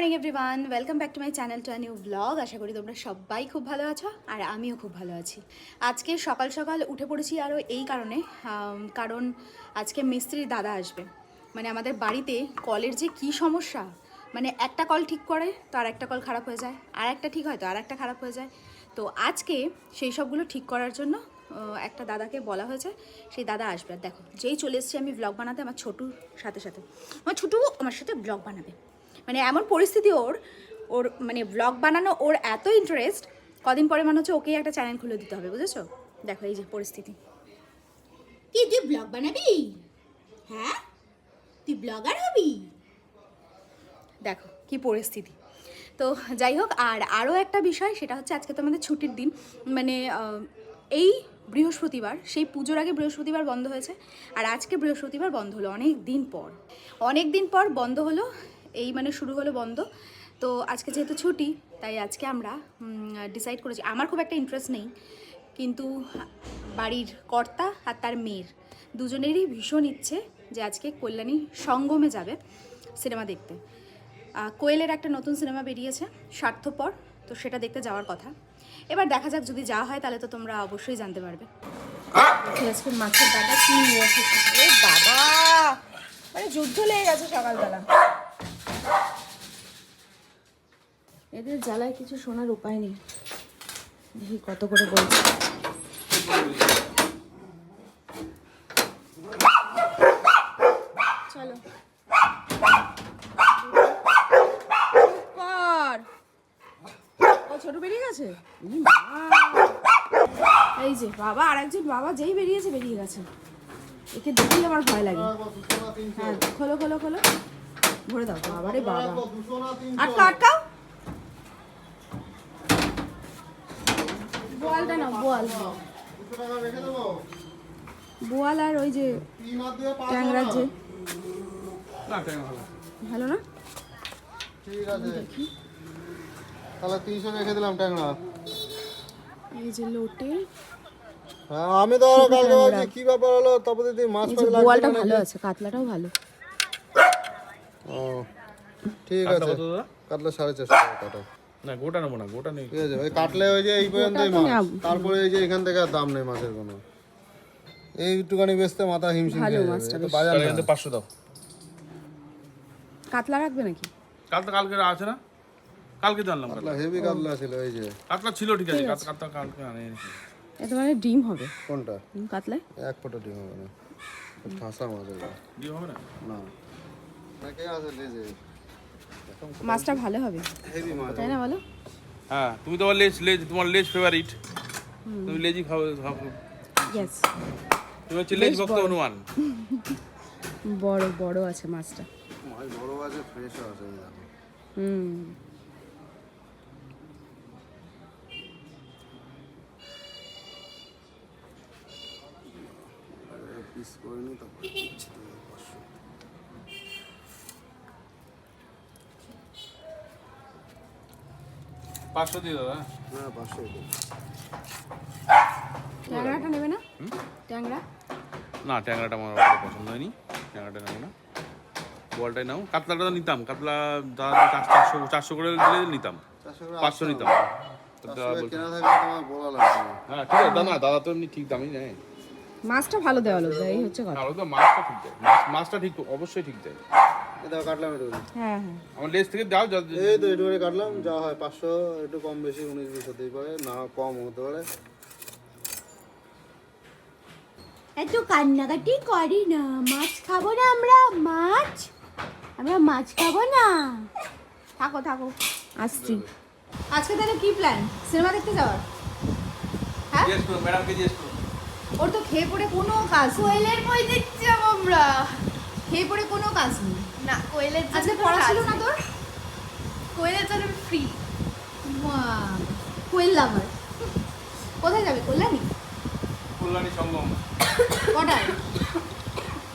Morning everyone welcome back to my channel to new blog আশা করি তোমরা সবাই খুব ভালো আছো আর আমিও খুব ভালো আছি। আজকে সকাল সকাল উঠে পড়েছি আরও এই কারণে কারণ আজকে মিস্ত্রির দাদা আসবে। মানে আমাদের বাড়িতে কলের যে কি সমস্যা মানে একটা কল ঠিক করে তো আর একটা কল খারাপ হয়ে যায়, আর একটা ঠিক হয় তো আর একটা খারাপ হয়ে যায়। তো আজকে সেই সবগুলো ঠিক করার জন্য একটা দাদাকে বলা হয়েছে, সেই দাদা আসবে। আর দেখো, যেই চলে এসেছি আমি ব্লগ বানাতে, আমার ছোটুর সাথে সাথে। আমার ছোটু আমার সাথে ব্লগ বানাবে। মানে এমন পরিস্থিতি ওর ওর মানে ব্লগ বানানো ওর এত ইন্টারেস্ট কদিন পরে মনে হচ্ছে ওকেই একটা চ্যানেল খুলে দিতে হবে বুঝেছ? দেখো এই যে পরিস্থিতি। কি তুই ব্লগ বানাবি? হ্যাঁ? তুই ব্লগার হবি? দেখো কি পরিস্থিতি। তো যাই হোক আর আরও একটা বিষয় সেটা হচ্ছে আজকে তো আমাদের ছুটির দিন। মানে এই বৃহস্পতিবার সেই পুজোর আগে বৃহস্পতিবার বন্ধ হয়েছে আর আজকে বৃহস্পতিবার বন্ধ হলো অনেক দিন পর। অনেক দিন পর বন্ধ হলো এই মানে শুরু হলো বন্ধ। তো আজকে যেহেতু ছুটি, তাই আজকে আমরা ডিসাইড করেছি। আমার খুব একটা ইন্টারেস্ট নেই, কিন্তু বাড়ির কর্তা আর তার মেয়ের দুজনেরই ভীষণ ইচ্ছে যে আজকে কল্যাণী সঙ্গমে যাবে সিনেমা দেখতে। কোয়েলের একটা নতুন সিনেমা বেরিয়েছে, স্বার্থপর, তো সেটা দেখতে যাওয়ার কথা। এবার দেখা যাক, যদি যাওয়া হয়, তাহলে তো তোমরা অবশ্যই জানতে পারবে। মাছের দাদা কি নিয়ে এসেছি? বাবা! মানে যুদ্ধ লেগে গেছে সকালবেলা। এদের জ্বালায় কিছু শোনার উপায় নেই। দেখি কত করে বলছে। চলো। ও ছোট বেরিয়ে গেছে? এই যে বাবা আর একজন বাবা যেই বেরিয়েছে বেরিয়ে গেছে। একে দেখেই আমার ভয় লাগে। হ্যাঁ খোলো খোলো খোলো। ভরে দাও বাবা। আটকাও বোয়ালটা না বোয়াল। বোয়াল আর ওই যে ট্যাংরার যে। ভালো। ভালো না? ঠিক আছে। তাহলে তিনশো রেখে দিলাম ট্যাংরা। এই যে লোটে। হ্যাঁ আমি তো আরও কালকে ভাবছি কি ব্যাপার হলো? তারপরে তুই মাছ ফাছ লাগবে বোয়ালটা ভালো আছে কাতলাটাও ভালো। ও ঠিক আছে। কত দাদা? কাটলে সাড়ে চারশো টাকা। কাটা না গোটা নেব না গোটা নেই। ঠিক আছে ওই কাটলে ওই যে এই পর্যন্তই মাছ। তারপরে এই যে এখান থেকে আর দাম নেই মাছের কোনো। এইটুখানি বেচতে মাথা হিমশিম খেয়ে যাবে। বাজার কিন্তু পাঁচশো দাও। কাতলা রাখবে নাকি? কাল তো কালকে আছে না? কালকে জানলাম কাতলা হেভি কাতলা ছিল এই যে। কাতলা ছিল ঠিক আছে। কাতলা কাতলা কালকে আনে এটা মানে ডিম হবে। কোনটা? ডিম কাতলায়? এক ফোঁটা ডিম হবে না। ঠাসা মাছ। দিয়ে হবে না? না। না কে আছে লেজে? মাছটা ভালো হবে। হেভি মাছ। তাই না বলো? হ্যাঁ তুমি তোমার লেজ লেজ তোমার লেজ ফেভারিট তুমি লেজই খাও। ইয়েস তুমি হচ্ছে লেজ ভক্ত অনুমান বড় বড় আছে মাছটা। মাছ বড় আছে ফ্রেশও আছে হুম। পিস করে নি তারপরে পাঁচশো পাঁচশো দিয়ে দাদা হ্যাঁ। পাঁচশো দিই। ট্যাংরাটা নেবে না? ট্যাংরা? না ট্যাংরাটা আমার পছন্দ হয়নি। ট্যাংরাটা নেব না। বলটাই নাও। কাতলাটা তো নিতাম। কাতলা দাদা চার- চারশো চারশো করে দিলে নিতাম। পাঁচশো নিতাম। হ্যাঁ ঠিক আছে দাদা দাদা তো এমনি ঠিক দামই নেয়। মাছটা ভালো দেওয়া লোক এই হচ্ছে কথা। আর ও তো মাছটা ঠিক দেয়। মাছটা ঠিক অবশ্যই ঠিক দেয়। এই কাটলাম একটু হ্যাঁ হ্যাঁ। আমার লেজ থেকে দাও যা- এই তো একটু করে কাটলাম যা হয় পাঁচশো একটু কম বেশি উনিশ বিশ হতেই পারে না কম হতে পারে। এত কান্নাকাটি করি না মাছ খাব না আমরা মাছ? আমরা মাছ খাব না। থাকো থাকো। আসছি। আজকে তাহলে কি প্ল্যান সিনেমা দেখতে যাওয়ার? হ্যাঁ? ম্যাডামকে জিজ্ঞেস ওর তো খেয়ে পড়ে কোনো কাজ। কোয়েলের বই দেখছি আমরা। খেয়ে পড়ে কোনো কাজ নেই। না কোয়েলের আজকে পড়া ছিল না তোর? কোয়েলের জন্য ফ্রি কোয়েল লাভার। কোথায় যাবে? কল্যাণী? কল্যাণী সঙ্গম। কটায়?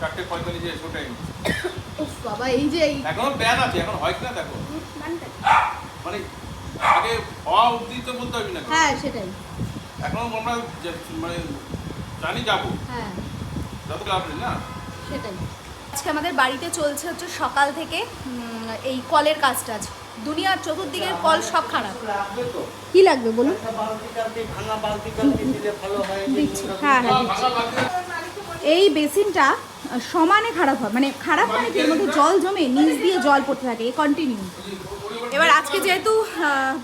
চারটে পঁয়তাল্লিশে শো টাইম বাবা এই যে এই এখনও ব্যান আছে এখন হয় কিনা দেখো। মানে আগে হওয়া অবধি তো বলতে পারবি না হ্যাঁ সেটাই। এখনও আমরা মানে জানি যাব। হ্যাঁ। যত লাভ না? সেটাই। আজকে আমাদের বাড়িতে চলছে হচ্ছে সকাল থেকে এই কলের কাজটা দুনিয়ার চতুর্দিকের কল সব খারাপ। কি লাগবে বলুন? হ্যাঁ হ্যাঁ। এই বেসিনটা সমানে খারাপ হয়। মানে খারাপ মানে এর মধ্যে জল জমে, নিচ দিয়ে জল পড়তে থাকে কন্টিনিউ এবার আজকে যেহেতু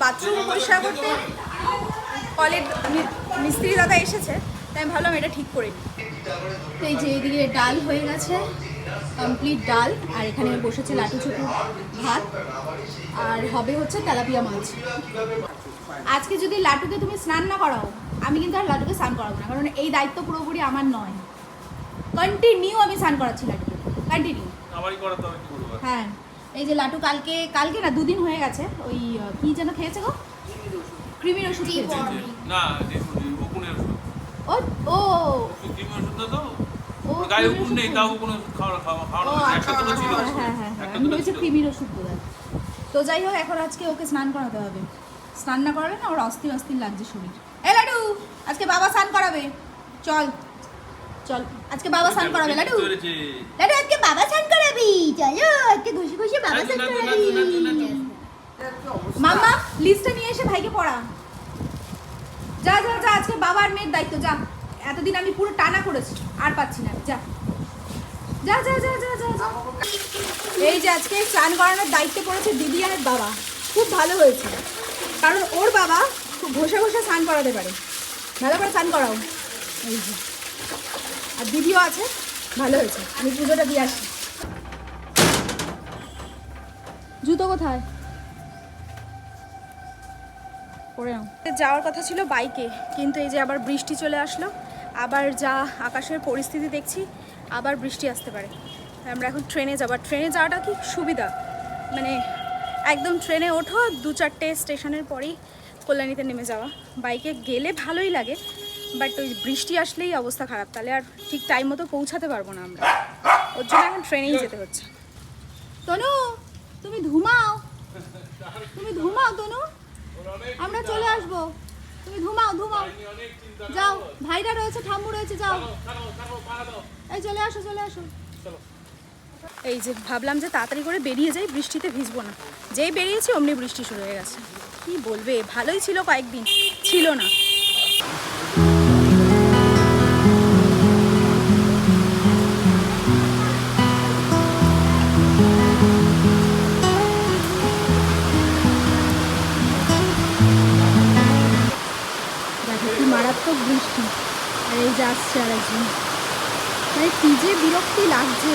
বাথরুম পরিষ্কার করতে কলের মিস্ত্রি দাদা এসেছে, তাই আমি ভাবলাম এটা ঠিক করে নিই। এই যে এদিকে ডাল হয়ে গেছে। কমপ্লিট ডাল আর এখানে বসেছে লাটু ছোটু ভাত আর হবে হচ্ছে তেলাপিয়া মাছ। আজকে যদি লাটুকে তুমি স্নান না করাও আমি কিন্তু আর লাটুকে স্নান করাবো না কারণ এই দায়িত্ব পুরোপুরি আমার নয়। কন্টিনিউ আমি স্নান করাচ্ছি লাটুকে। কন্টিনিউ হ্যাঁ এই যে লাটু কালকে কালকে না দুদিন হয়ে গেছে ওই কি যেন খেয়েছে গো? ক্রিমির ওষুধ খেয়েছে। না ও ও। ওর গায়ে উকুন নেই তাও কোনো খাওয়া খাওয়া খাওয়ানো একটা দুটো ছিল। একটা আমি দুটো ভেবেছি ওষুধ বোধ তো যাই হোক এখন আজকে ওকে স্নান করাতে হবে। স্নান না করালে না ওর অস্থির অস্থির লাগছে শরীর। এ লাডু! আজকে বাবা স্নান করাবে। চল। চল। আজকে বাবা স্নান করাবে লাডু। দাদা আজকে বাবা স্নান করাবি। চলো আজকে ঘুষি ঘুষি বাবা স্নান করাবি। মামা। লিস্টটা নিয়ে এসে ভাইকে পড়া। যা যা যা আজকে বাবার মেয়ের দায়িত্ব যা। এতদিন আমি পুরো টানা করেছি, আর পাচ্ছি না। যা। যা যা যা যা যা। এই যে আজকে স্নান করানোর দায়িত্ব পড়েছে দিদি আর বাবা। খুব ভালো হয়েছে। কারণ ওর বাবা খুব ঘষে ঘষে স্নান করাতে পারে। ভালো করে স্নান করাও। এই যে। আর দিদিও আছে, ভালো হয়েছে। আমি পুজোটা দিয়ে আসি জুতো কোথায়? পরে যাওয়ার কথা ছিল বাইকে, কিন্তু এই যে আবার বৃষ্টি চলে আসলো। আবার যা আকাশের পরিস্থিতি দেখছি, আবার বৃষ্টি আসতে পারে। আমরা এখন ট্রেনে যাব। ট্রেনে যাওয়াটা কি সুবিধা? মানে একদম ট্রেনে ওঠো, দু চারটে স্টেশনের পরেই কল্যাণীতে নেমে যাওয়া। বাইকে গেলে ভালোই লাগে, বাট ওই বৃষ্টি আসলেই অবস্থা খারাপ। তাহলে আর ঠিক টাইম মতো পৌঁছাতে পারব না আমরা। ওর জন্য এখন ট্রেনেই যেতে হচ্ছে। তনু, তুমি ধুমাও তুমি ধুমাও তনু। আমরা চলে আসব। তুমি ঘুমাও ঘুমাও। যাও ভাইরা রয়েছে ঠাম্মু রয়েছে যাও। এই চলে আসো চলে আসো। এই যে ভাবলাম যে তাড়াতাড়ি করে বেরিয়ে যাই বৃষ্টিতে ভিজবো না। যেই বেরিয়েছি অমনি বৃষ্টি শুরু হয়ে গেছে। কি বলবে? ভালোই ছিল কয়েকদিন। ছিল না। মারাত্মক বৃষ্টি। আর এই যে আসছে আর একজন মানে কি যে বিরক্তি লাগছে।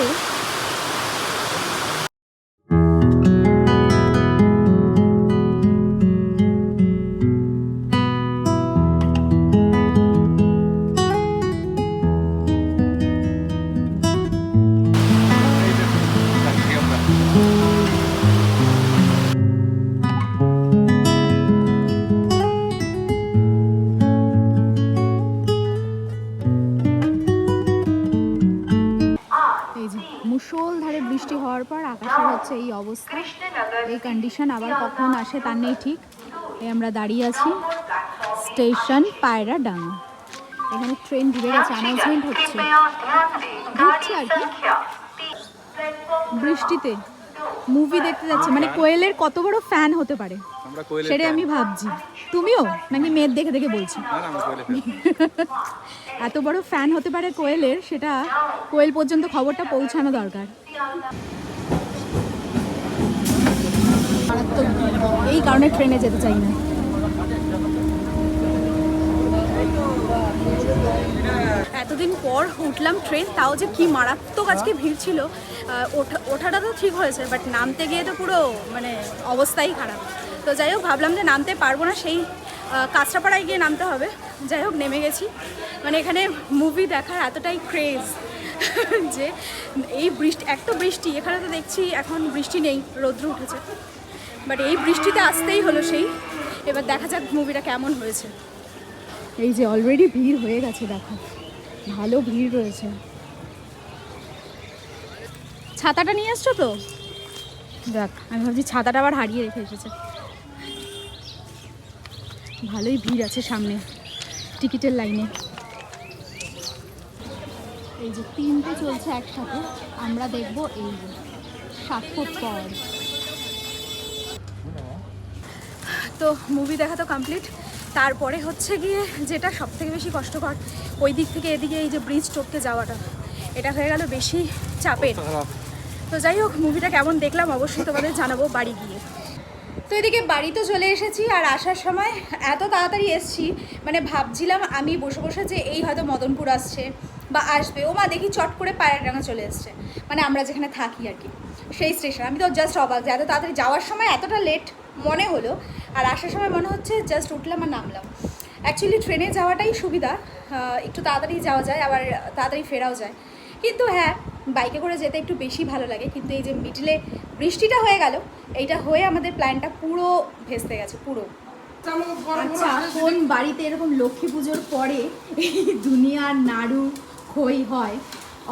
পর আকাশের হচ্ছে এই অবস্থা। এই কন্ডিশন আবার কখন আসে তার নেই ঠিক। এই আমরা দাঁড়িয়ে আছি স্টেশন পায়রা ডাঙ্গা এখানে ট্রেন ঢুকে গেছে অ্যানাউন্সমেন্ট হচ্ছে। ঢুকছে আর কি। বৃষ্টিতে মুভি দেখতে যাচ্ছে। মানে কোয়েলের কত বড় ফ্যান হতে পারে। সেটাই আমি ভাবছি। তুমিও? নাকি মেয়ের দেখে দেখে বলছো। এত বড় ফ্যান হতে পারে কোয়েলের সেটা কোয়েল পর্যন্ত খবরটা পৌঁছানো দরকার মারাত্মক ভিড়। এই কারণে ট্রেনে যেতে চাই না। এতদিন পর উঠলাম ট্রেন, তাও যে কি মারাত্মক আজকে ভিড় ছিল। ওঠা, ওঠাটা তো ঠিক হয়েছে বাট নামতে গিয়ে তো পুরো মানে অবস্থাই খারাপ। তো যাই হোক, ভাবলাম যে নামতে পারব না, সেই কাঁচরাপাড়ায় গিয়ে নামতে হবে। যাই হোক, নেমে গেছি। মানে এখানে মুভি দেখার এতটাই ক্রেজ যে, এই বৃষ্টি এক তো বৃষ্টি, এখানে তো দেখছি এখন বৃষ্টি নেই, রৌদ্র উঠেছে। বাট এই বৃষ্টিতে আসতেই হলো সেই। এবার দেখা যাক মুভিটা কেমন হয়েছে। এই যে অলরেডি ভিড় হয়ে গেছে দেখো। ভালো ভিড় রয়েছে। ছাতাটা নিয়ে এসছো তো? দেখ আমি ভাবছি ছাতাটা আবার হারিয়ে রেখে এসেছে। ভালোই ভিড় আছে সামনে টিকিটের লাইনে। এই যে তিনটে চলছে একসাথে আমরা দেখব এই যে সাত ফুট পর তো মুভি দেখা তো কমপ্লিট তারপরে হচ্ছে গিয়ে যেটা সব থেকে বেশি কষ্টকর ওই দিক থেকে এদিকে এই যে ব্রিজ টপকে যাওয়াটা। এটা হয়ে গেল বেশি চাপের। তো যাই হোক মুভিটা কেমন দেখলাম অবশ্যই তোমাদের জানাব বাড়ি গিয়ে। তো এদিকে বাড়ি তো চলে এসেছি আর আসার সময় এত তাড়াতাড়ি এসেছি মানে ভাবছিলাম আমি বসে বসে যে এই হয়তো মদনপুর আসছে বা আসবে। ও মা দেখি চট করে পায়ের ডাঙা চলে এসছে। মানে আমরা যেখানে থাকি আর কি সেই স্টেশন আমি তো জাস্ট অবাক যে এত তাড়াতাড়ি যাওয়ার সময় এতটা লেট মনে হলো। আর আসার সময় মনে হচ্ছে জাস্ট উঠলাম আর নামলাম। অ্যাকচুয়ালি ট্রেনে যাওয়াটাই সুবিধা। একটু তাড়াতাড়ি যাওয়া যায় আবার তাড়াতাড়ি ফেরাও যায়। কিন্তু হ্যাঁ বাইকে করে যেতে একটু বেশি ভালো লাগে। কিন্তু এই যে মিডলে বৃষ্টিটা হয়ে গেল এইটা হয়ে আমাদের প্ল্যানটা পুরো ভেস্তে গেছে পুরো। আচ্ছা এখন বাড়িতে এরকম লক্ষ্মী পুজোর পরে এই দুনিয়ার নাড়ু খই হয়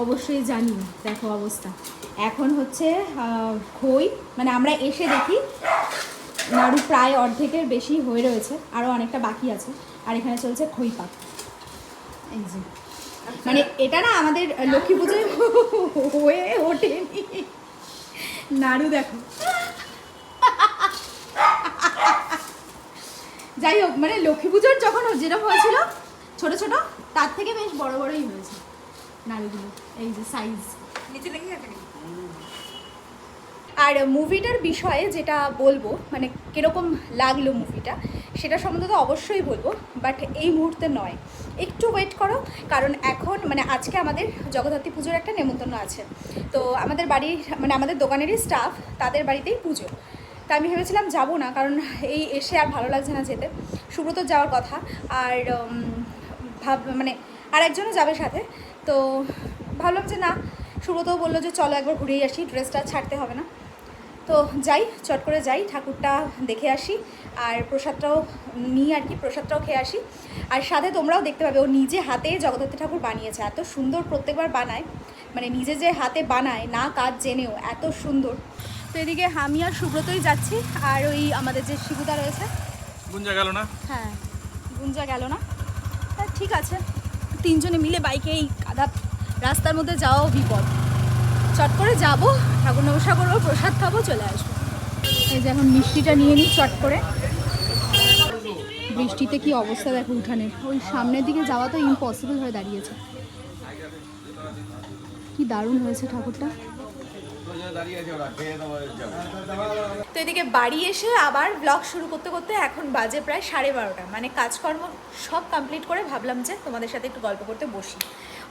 অবশ্যই জানি দেখো অবস্থা। এখন হচ্ছে খই মানে আমরা এসে দেখি নাড়ু প্রায় অর্ধেকের বেশি হয়ে রয়েছে আরও অনেকটা বাকি আছে। আর এখানে চলছে খই এই যে। মানে এটা না আমাদের লক্ষ্মী পুজোয় হয়ে ওঠেনি। নাড়ু দেখো। যাই হোক মানে লক্ষ্মী পুজোর যখন যেরকম হয়েছিল, ছোট ছোট, তার থেকে বেশ বড় বড়ই হয়েছে নাড়ুগুলো। এই যে সাইজ আর মুভিটার বিষয়ে যেটা বলব মানে কীরকম লাগল মুভিটা, সেটা সম্বন্ধে তো অবশ্যই বলব, বাট এই মুহূর্তে নয়। একটু ওয়েট করো, কারণ এখন মানে আজকে আমাদের জগদ্ধাত্রী পুজোর একটা নেমন্তন্ন আছে। তো আমাদের বাড়ির মানে আমাদের দোকানেরই স্টাফ তাদের বাড়িতেই পুজো। তা আমি ভেবেছিলাম যাব না, কারণ এই এসে আর ভালো লাগছে না যেতে। সুব্রত যাওয়ার কথা, আর ভাব মানে আর একজনও যাবে সাথে। তো ভাবলাম যে না, সুব্রতও বলল যে চলো একবার ঘুরেই আসি ড্রেসটা ছাড়তে হবে না। তো যাই চট করে যাই ঠাকুরটা দেখে আসি। আর প্রসাদটাও নিই আর কি প্রসাদটাও খেয়ে আসি। আর সাথে তোমরাও দেখতে পাবে ও নিজে হাতে জগদ্ধাত্রী ঠাকুর বানিয়েছে। এত সুন্দর প্রত্যেকবার বানায় মানে নিজে যে হাতে বানায় না কাজ জেনেও এত সুন্দর। তো এদিকে আমি আর সুব্রতই যাচ্ছি আর ওই আমাদের যে শিবুদা রয়েছে। গুঞ্জা গেল না? হ্যাঁ গুঞ্জা গেল না। ঠিক আছে তিনজনে মিলে বাইকে এই কাদা রাস্তার মধ্যে যাওয়াও বিপদ। চট করে যাব ঠাকুর নমস্কার করব প্রসাদ খাব চলে আসব। এই যে এখন মিষ্টিটা নিয়ে নিই চট করে। বৃষ্টিতে কি অবস্থা দেখো উঠানের ওই সামনের দিকে যাওয়া তো ইম্পসিবল হয়ে দাঁড়িয়েছে। কি দারুণ হয়েছে ঠাকুরটা। তো এদিকে বাড়ি এসে আবার ব্লগ শুরু করতে করতে এখন বাজে প্রায় সাড়ে বারোটা। মানে কাজকর্ম সব কমপ্লিট করে ভাবলাম যে তোমাদের সাথে একটু গল্প করতে বসি।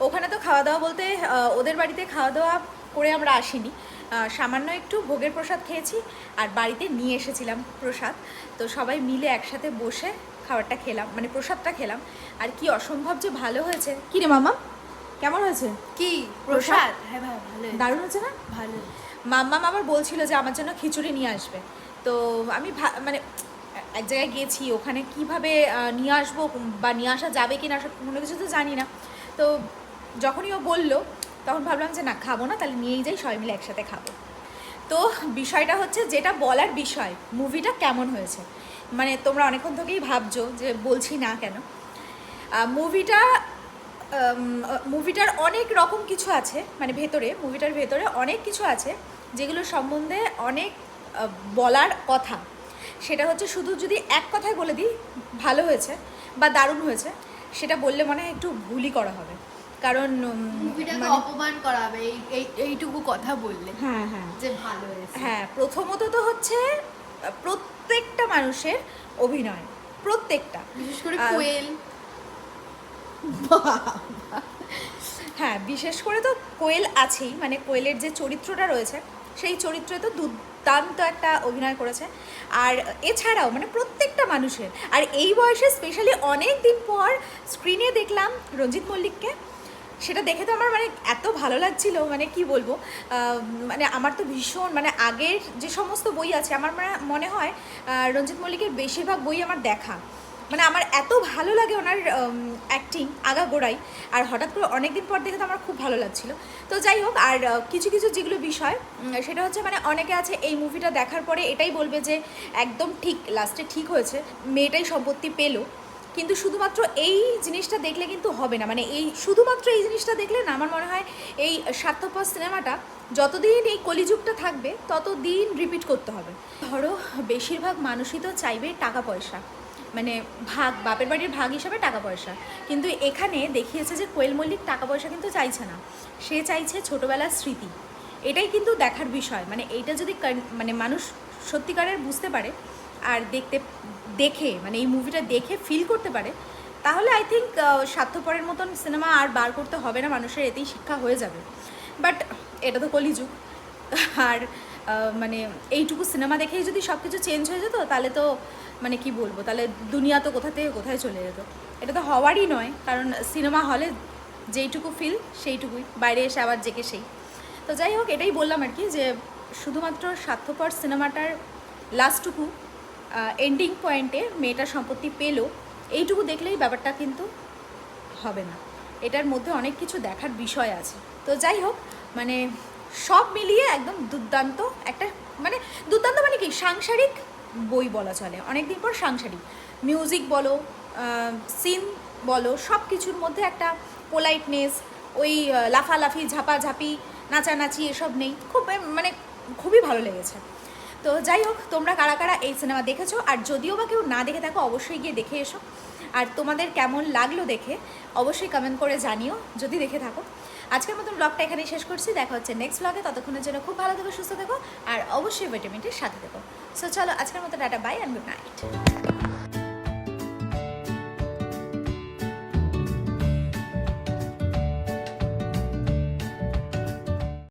ওখানে তো খাওয়া দাওয়া বলতে ওদের বাড়িতে খাওয়া দাওয়া করে আমরা আসিনি। সামান্য একটু ভোগের প্রসাদ খেয়েছি আর বাড়িতে নিয়ে এসেছিলাম প্রসাদ। তো সবাই মিলে একসাথে বসে খাবারটা খেলাম মানে প্রসাদটা খেলাম। আর কি অসম্ভব যে ভালো হয়েছে। কি রে মামা? কেমন হয়েছে? কি প্রসাদ? হ্যাঁ ভালো দারুণ হয়েছে না? ভালো। মাম্মাম আবার বলছিল যে আমার জন্য খিচুড়ি নিয়ে আসবে। তো আমি ভা- মানে এক জায়গায় গেছি ওখানে কীভাবে নিয়ে আসব বা নিয়ে আসা যাবে কি না কোনো কিছু তো জানি না। তো যখনই ও বলল তখন ভাবলাম যে না, খাব না, তাহলে নিয়েই যাই, সবাই মিলে একসাথে খাব। তো বিষয়টা হচ্ছে যেটা বলার বিষয় মুভিটা কেমন হয়েছে? মানে তোমরা অনেকক্ষণ থেকেই ভাবছ যে বলছি না কেন? মুভিটা মুভিটার অনেক রকম কিছু আছে মানে ভেতরে মুভিটার ভেতরে অনেক কিছু আছে, যেগুলো সম্বন্ধে অনেক বলার কথা। সেটা হচ্ছে শুধু যদি এক কথায় বলে দিই, ভালো হয়েছে বা দারুণ হয়েছে, সেটা বললে মনে হয় একটু ভুলই করা হবে। কারণ মানে- অপমান করা হবে এই এই- এইটুকু কথা বললে হ্যাঁ হ্যাঁ। যে ভালো হ্যাঁ প্রথমত তো হচ্ছে প্রত্যেকটা মানুষের অভিনয় প্রত্যেকটা। বিশেষ করে কোয়েল। হ্যাঁ বিশেষ করে তো কোয়েল আছেই মানে কোয়েলের যে চরিত্রটা রয়েছে সেই চরিত্রে তো দুর্দান্ত একটা অভিনয় করেছে। আর এছাড়াও মানে প্রত্যেকটা মানুষের আর এই বয়সে স্পেশালি অনেক দিন পর স্ক্রিনে দেখলাম রঞ্জিত মল্লিককে সেটা দেখে তো আমার মানে এত ভালো লাগছিল মানে কি বলব মানে আমার তো ভীষণ মানে আগের যে সমস্ত বই আছে, আমার মনে- মনে হয় রঞ্জিত মল্লিকের বেশিরভাগ বই আমার দেখা। মানে আমার এত ভালো লাগে ওনার অ্যাক্টিং আগাগোড়াই আর হঠাৎ করে অনেক দিন পর দেখে তো আমার খুব ভালো লাগছিল। তো যাই হোক, আর কিছু কিছু যেগুলো বিষয় সেটা হচ্ছে মানে অনেকে আছে এই মুভিটা দেখার পরে এটাই বলবে যে একদম ঠিক লাস্টে ঠিক হয়েছে, মেয়েটাই সম্পত্তি পেল। কিন্তু শুধুমাত্র এই জিনিসটা দেখলে কিন্তু হবে না। মানে এই শুধুমাত্র এই জিনিসটা দেখলে না, আমার মনে হয় এই স্বার্থপর সিনেমাটা যতদিন এই কলিযুগটা থাকবে, ততদিন রিপিট করতে হবে। ধরো, বেশিরভাগ মানুষই তো চাইবে টাকা পয়সা। মানে ভাগ, বাপের বাড়ির ভাগ হিসাবে টাকা পয়সা। কিন্তু এখানে দেখিয়েছে যে কোয়েল মল্লিক টাকা পয়সা কিন্তু চাইছে না। সে চাইছে ছোটোবেলার স্মৃতি। এটাই কিন্তু দেখার বিষয়। মানে এইটা যদি মানে মানুষ সত্যিকারের বুঝতে পারে, আর দেখতে দেখে মানে এই মুভিটা দেখে ফিল করতে পারে, তাহলে আই থিঙ্ক স্বার্থপরের মতন সিনেমা আর বার করতে হবে না, মানুষের এতেই শিক্ষা হয়ে যাবে। বাট এটা তো কলিযুগ। আর মানে এইটুকু সিনেমা দেখেই যদি সব কিছু চেঞ্জ হয়ে যেত, তাহলে তো মানে কি বলব, তাহলে দুনিয়া তো কোথা থেকে কোথায় চলে যেত। এটা তো হওয়ারই নয়, কারণ সিনেমা হলে যেইটুকু ফিল সেইটুকুই। বাইরে এসে আবার জেকে সেই। তো যাই হোক, এটাই বললাম আর কি যে, শুধুমাত্র স্বার্থপর সিনেমাটার লাস্টটুকু এন্ডিং পয়েন্টে মেয়েটা সম্পত্তি পেল, এইটুকু দেখলেই ব্যাপারটা কিন্তু হবে না। এটার মধ্যে অনেক কিছু দেখার বিষয় আছে। তো যাই হোক মানে সব মিলিয়ে একদম দুর্দান্ত একটা মানে দুর্দান্ত মানে কি? সাংসারিক বই বলা চলে। অনেকদিন পর সাংসারিক। মিউজিক বলো সিন বলো, সব কিছুর মধ্যে একটা পোলাইটনেস ওই লাফালাফি, ঝাপাঝাপি, নাচানাচি এসব নেই। খুব মানে খুবই ভালো লেগেছে। তো যাই হোক, তোমরা কারা কারা এই সিনেমা দেখেছ? আর যদিও বা কেউ না দেখে থাকো, অবশ্যই গিয়ে দেখে এসো। আর তোমাদের কেমন লাগল দেখে, অবশ্যই কমেন্ট করে জানিও, যদি দেখে থাকো। আজকের মতন ব্লগটা এখানেই শেষ করছি। দেখা হচ্ছে নেক্সট ব্লগে ততক্ষণের জন্য খুব ভালো থেকো, সুস্থ থেকো, আর অবশ্যই ভিটামিনটির সাথে থেকো। সো চলো আজকের মতো tata bye and good night